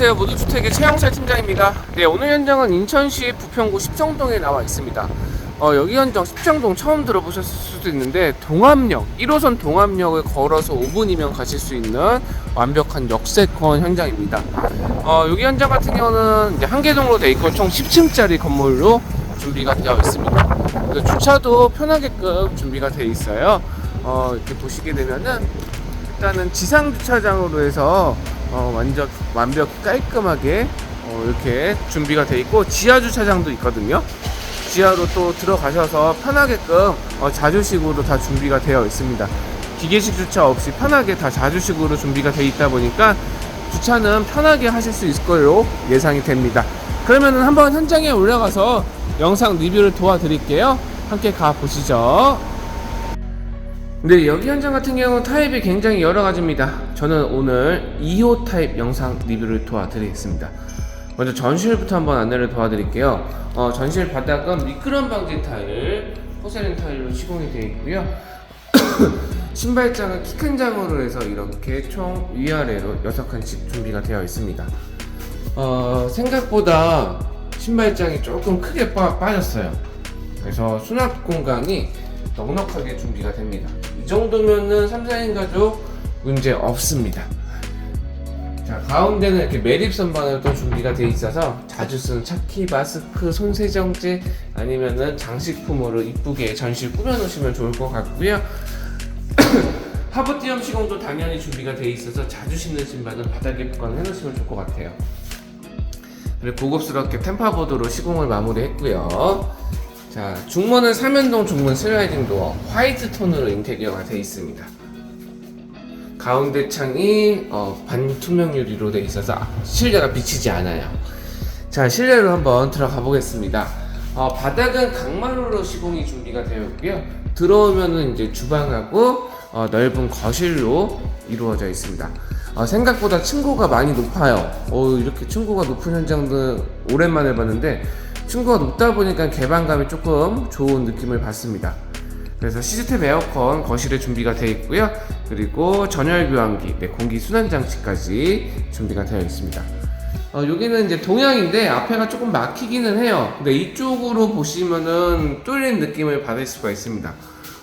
안녕하세요. 모두주택의 최영철 팀장입니다. 네, 오늘 현장은 인천시 부평구 십정동에 나와 있습니다. 어, 여기 현장 십정동 처음 들어보셨을 수도 있는데 동암역, 1호선 동암역을 걸어서 5분이면 가실 수 있는 완벽한 역세권 현장입니다. 어, 여기 현장 같은 경우는 한개동으로 돼 있고 총 10층짜리 건물로 준비가 되어 있습니다. 주차도 편하게끔 준비가 되어 있어요. 어, 이렇게 보시게 되면은 일단은 지상 주차장으로 해서 어, 완전 완벽 깔끔하게 어, 이렇게 준비가 돼 있고 지하 주차장도 있거든요. 지하로 또 들어가셔서 편하게끔 어, 자주식으로 다 준비가 되어 있습니다. 기계식 주차 없이 편하게 다 자주식으로 준비가 되어 있다 보니까 주차는 편하게 하실 수 있을 걸로 예상이 됩니다. 그러면은 한번 현장에 올라가서 영상 리뷰를 도와드릴게요. 함께 가 보시죠. 네, 여기 현장 같은 경우 타입이 굉장히 여러 가지입니다. 저는 오늘 2호 타입 영상 리뷰를 도와드리겠습니다. 먼저 전실부터 한번 안내를 도와드릴게요. 어, 전실 바닥은 미끄럼 방지 타일, 포세린 타일로 시공이 되어 있고요. 신발장은 키 큰 장으로 해서 이렇게 총 위아래로 6칸씩 준비가 되어 있습니다. 어, 생각보다 신발장이 조금 크게 빠, 빠졌어요. 그래서 수납 공간이 넉넉하게 준비가 됩니다. 이 정도면은 3, 4인 가족 문제 없습니다. 자, 가운데는 이렇게 매립 선반으로 또 준비가 되어 있어서 자주 쓰는 차키, 마스크, 손세정제 아니면은 장식품으로 이쁘게 전실 꾸며 놓으시면 좋을 것 같고요. 하부띄엄 시공도 당연히 준비가 되어 있어서 자주 신는 신발은 바닥에 보관해 놓으시면 좋을 것 같아요. 그리고 고급스럽게 템파보드로 시공을 마무리했고요. 자, 중문은 삼연동 중문 슬라이딩 도어 화이트 톤으로 인테리어가 되어 있습니다. 가운데 창이 어, 반투명 유리로 되어 있어서 실내가 비치지 않아요. 자, 실내로 한번 들어가 보겠습니다. 어, 바닥은 강마루로 시공이 준비가 되어 있고요. 들어오면은 이제 주방하고 어, 넓은 거실로 이루어져 있습니다. 어, 생각보다 층고가 많이 높아요. 어, 이렇게 층고가 높은 현장도 오랜만에 봤는데 층고가 높다 보니까 개방감이 조금 좋은 느낌을 받습니다. 그래서 시스템 에어컨 거실에 준비가 되어 있고요. 그리고 전열 교환기, 네, 공기 순환 장치까지 준비가 되어 있습니다. 어, 여기는 이제 동양인데 앞에가 조금 막히기는 해요. 근데 이쪽으로 보시면은 뚫린 느낌을 받을 수가 있습니다.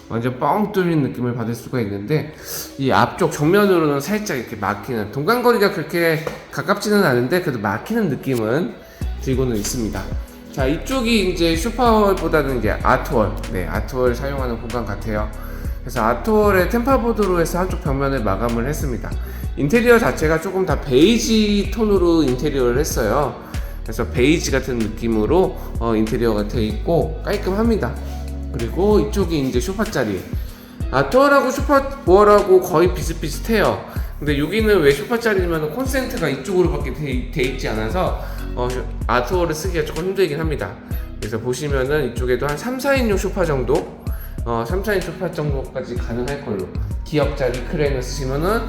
완전 뻥 뚫린 느낌을 받을 수가 있는데 이 앞쪽 정면으로는 살짝 이렇게 막히는 동간거리가 그렇게 가깝지는 않은데 그래도 막히는 느낌은 들고는 있습니다. 자 이쪽이 이제 슈퍼월보다는 이제 아트월, 네 아트월 사용하는 공간 같아요. 그래서 아트월의 템파보드로 해서 한쪽 벽면을 마감을 했습니다. 인테리어 자체가 조금 다 베이지 톤으로 인테리어를 했어요. 그래서 베이지 같은 느낌으로 어, 인테리어가 되어 있고 깔끔합니다. 그리고 이쪽이 이제 소파자리. 아트월하고 슈퍼월하고 거의 비슷비슷해요. 근데 여기는 왜 소파자리냐면 콘센트가 이쪽으로밖에 돼, 돼 있지 않아서 어, 아트월을 쓰기가 조금 힘들긴 합니다. 그래서 보시면은 이쪽에도 한 3, 4인용 소파 정도 어, 3, 4인 소파 정도까지 가능할 걸로 기역자리 크레인을 쓰시면은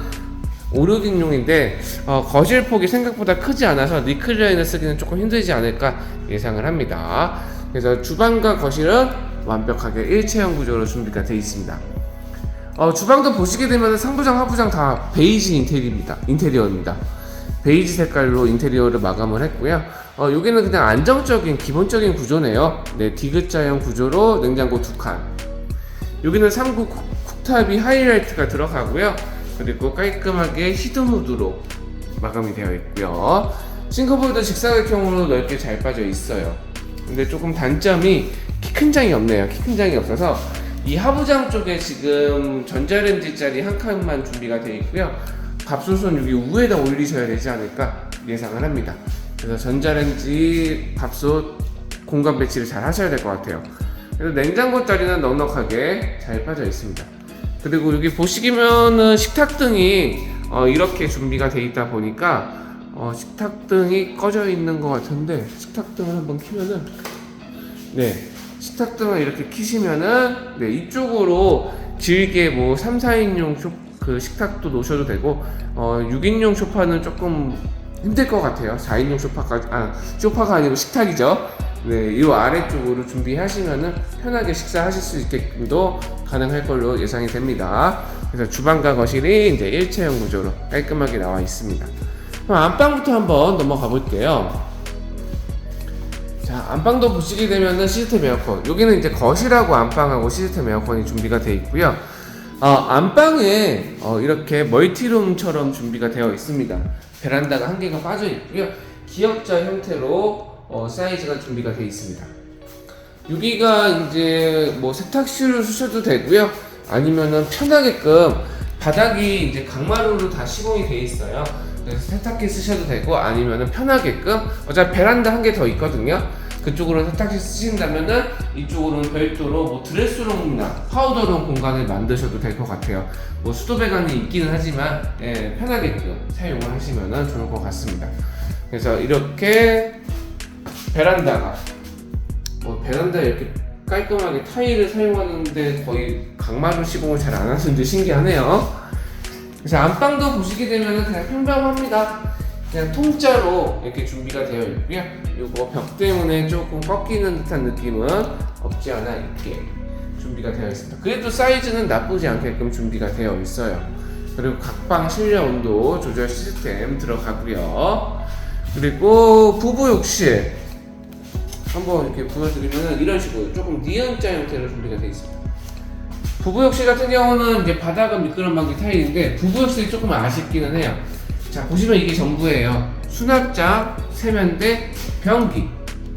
5, 6인용인데 어, 거실 폭이 생각보다 크지 않아서 리클라인을 쓰기는 조금 힘들지 않을까 예상을 합니다. 그래서 주방과 거실은 완벽하게 일체형 구조로 준비가 되어 있습니다. 어, 주방도 보시게 되면 상부장, 하부장 다 베이지 인테리어입니다. 인테리어입니다. 베이지 색깔로 인테리어를 마감을 했고요. 어, 여기는 그냥 안정적인 기본적인 구조네요. 네, 디귿자형 구조로 냉장고 두 칸. 여기는 3구 쿡탑이 하이라이트가 들어가고요. 그리고 깔끔하게 히드무드로 마감이 되어 있고요. 싱크볼도 직사각형으로 넓게 잘 빠져 있어요. 근데 조금 단점이 키 큰 장이 없네요. 키 큰 장이 없어서 이 하부장 쪽에 지금 전자레인지 짜리 한 칸만 준비가 되어 있고요. 밥솥은 여기 위에다 올리셔야 되지 않을까 예상을 합니다. 그래서 전자레인지 밥솥 공간 배치를 잘 하셔야 될 것 같아요. 그래서 냉장고 자리는 넉넉하게 잘 빠져 있습니다. 그리고 여기 보시면은 식탁등이 어, 이렇게 준비가 되어 있다 보니까 어, 식탁등이 꺼져 있는 것 같은데 식탁등을 한번 켜면은 네 식탁등을 이렇게 키시면은 네 이쪽으로 길게 뭐 3, 4인용 쇼, 그 식탁도 놓으셔도 되고 어, 6인용 소파는 조금 힘들 것 같아요 4인용 소파까지 아 소파가 아니고 식탁이죠 네, 이 아래쪽으로 준비하시면은 편하게 식사하실 수 있게끔도 가능할 걸로 예상이 됩니다. 그래서 주방과 거실이 이제 일체형 구조로 깔끔하게 나와 있습니다. 그럼 안방부터 한번 넘어가 볼게요. 자, 안방도 보시게 되면은 시스템 에어컨. 여기는 이제 거실하고 안방하고 시스템 에어컨이 준비가 되어 있고요. 어, 안방에 어, 이렇게 멀티룸처럼 준비가 되어 있습니다. 베란다가 한 개가 빠져 있고요. 기역자 형태로 어, 사이즈가 준비가 되어 있습니다. 여기가 이제 뭐 세탁실을 쓰셔도 되고요. 아니면은 편하게끔 바닥이 이제 강마루로 다 시공이 돼 있어요. 그래서 세탁기 쓰셔도 되고 아니면은 편하게끔 어차피 베란다 한 개 더 있거든요. 그쪽으로 세탁기 쓰신다면은 이쪽으로는 별도로 뭐 드레스룸이나 파우더룸 공간을 만드셔도 될 것 같아요. 뭐 수도 배관이 있기는 하지만 예, 편하게끔 사용을 하시면은 좋을 것 같습니다. 그래서 이렇게 베란다가 뭐 베란다에 이렇게 깔끔하게 타일을 사용하는데 거의 강마루 시공을 잘 안 하시는데 신기하네요. 그래서 안방도 보시게 되면 그냥 평범합니다. 그냥 통짜로 이렇게 준비가 되어 있고요. 이거 벽 때문에 조금 꺾이는 듯한 느낌은 없지 않아 있게 준비가 되어 있습니다. 그래도 사이즈는 나쁘지 않게끔 준비가 되어 있어요. 그리고 각방 실내 온도 조절 시스템 들어가고요. 그리고 부부 욕실 한번 이렇게 보여드리면 이런 식으로 조금 니은자 형태로 준비가 되어 있습니다. 부부 욕실 같은 경우는 이제 바닥은 미끄럼 방지 타일인데 부부 욕실이 조금 아쉽기는 해요. 자 보시면 이게 전부예요. 수납장, 세면대, 변기.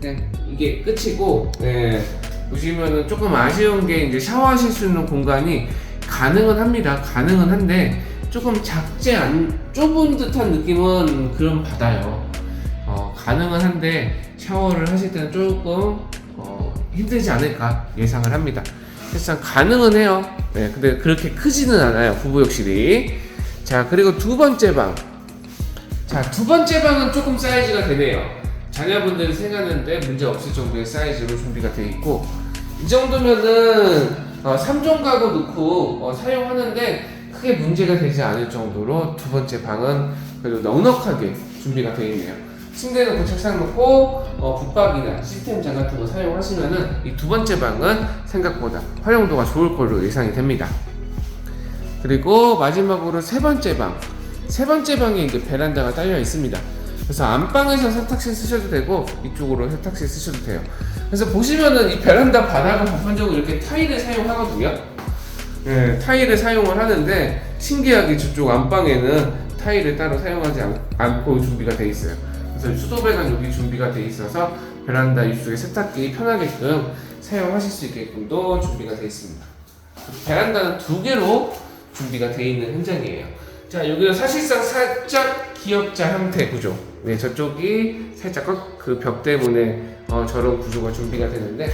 네, 이게 끝이고 네, 보시면은 조금 아쉬운 게 이제 샤워하실 수 있는 공간이 가능은 합니다. 가능은 한데 조금 작지 않 좁은 듯한 느낌은 그럼 받아요. 어, 가능은 한데 샤워를 하실 때는 조금 어, 힘들지 않을까 예상을 합니다. 사실상 가능은 해요. 네, 근데 그렇게 크지는 않아요. 부부욕실이. 자, 그리고 두 번째 방. 자, 두 번째 방은 조금 사이즈가 되네요. 자녀분들이 생각하는데 문제 없을 정도의 사이즈로 준비가 되어 있고, 이 정도면은 어, 3종 가구 넣고 어, 사용하는데 크게 문제가 되지 않을 정도로 두 번째 방은 그래도 넉넉하게 준비가 되어 있네요. 침대 놓고 책상 놓고 어, 붙박이나 시스템 장 같은 거 사용하시면은 이 두 번째 방은 생각보다 활용도가 좋을 걸로 예상이 됩니다. 그리고 마지막으로 세 번째 방. 세 번째 방에 이제 베란다가 딸려 있습니다. 그래서 안방에서 세탁실 쓰셔도 되고 이쪽으로 세탁실 쓰셔도 돼요. 그래서 보시면은 이 베란다 바닥은 보편적으로 이렇게 타일을 사용하거든요. 네, 타일을 사용을 하는데 신기하게 저쪽 안방에는 타일을 따로 사용하지 않, 않고 준비가 돼 있어요. 그래서 수도배관 여기 준비가 돼 있어서 베란다 이쪽에 세탁기 편하게끔 사용하실 수 있게끔도 준비가 돼 있습니다. 베란다는 두 개로 준비가 돼 있는 현장이에요. 자, 여기는 사실상 살짝 기역자 형태 구조. 네, 저쪽이 살짝 그 벽 때문에 어, 저런 구조가 준비가 되는데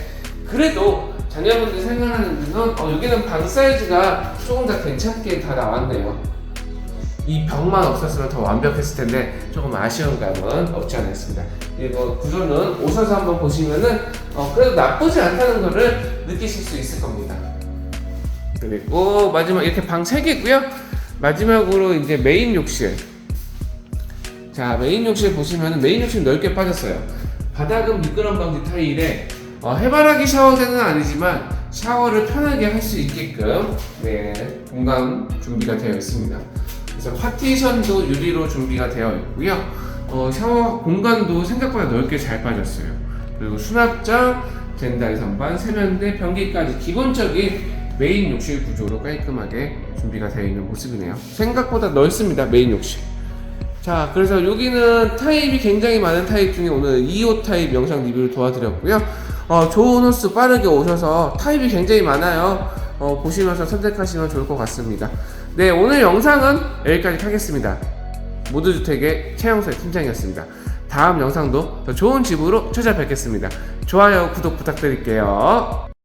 그래도 자녀분들 생각하는 데는 어, 여기는 방 사이즈가 조금 더 괜찮게 다 나왔네요. 이 벽만 없었으면 더 완벽했을 텐데 조금 아쉬운 감은 없지 않아 있습니다. 이거 구조는 오셔서 한번 보시면은 어, 그래도 나쁘지 않다는 거를 느끼실 수 있을 겁니다. 그리고 마지막 이렇게 방 3개고요. 마지막으로 이제 메인 욕실. 자, 메인 욕실 보시면은 메인 욕실 넓게 빠졌어요. 바닥은 미끄럼 방지 타일에 어, 해바라기 샤워대는 아니지만 샤워를 편하게 할 수 있게끔 네, 공간 준비가 되어 있습니다. 그래서 파티션도 유리로 준비가 되어 있고요. 어, 샤워 공간도 생각보다 넓게 잘 빠졌어요. 그리고 수납장, 젠다이 선반, 세면대, 변기까지 기본적인 메인 욕실 구조로 깔끔하게 준비가 되어 있는 모습이네요. 생각보다 넓습니다. 메인 욕실. 자, 그래서 여기는 타입이 굉장히 많은 타입 중에 오늘 2호 타입 영상 리뷰를 도와드렸고요. 어, 좋은 호스 빠르게 오셔서 타입이 굉장히 많아요. 어, 보시면서 선택하시면 좋을 것 같습니다. 네, 오늘 영상은 여기까지 하겠습니다. 모두주택의 최영석 팀장이었습니다. 다음 영상도 더 좋은 집으로 찾아뵙겠습니다. 좋아요, 구독 부탁드릴게요.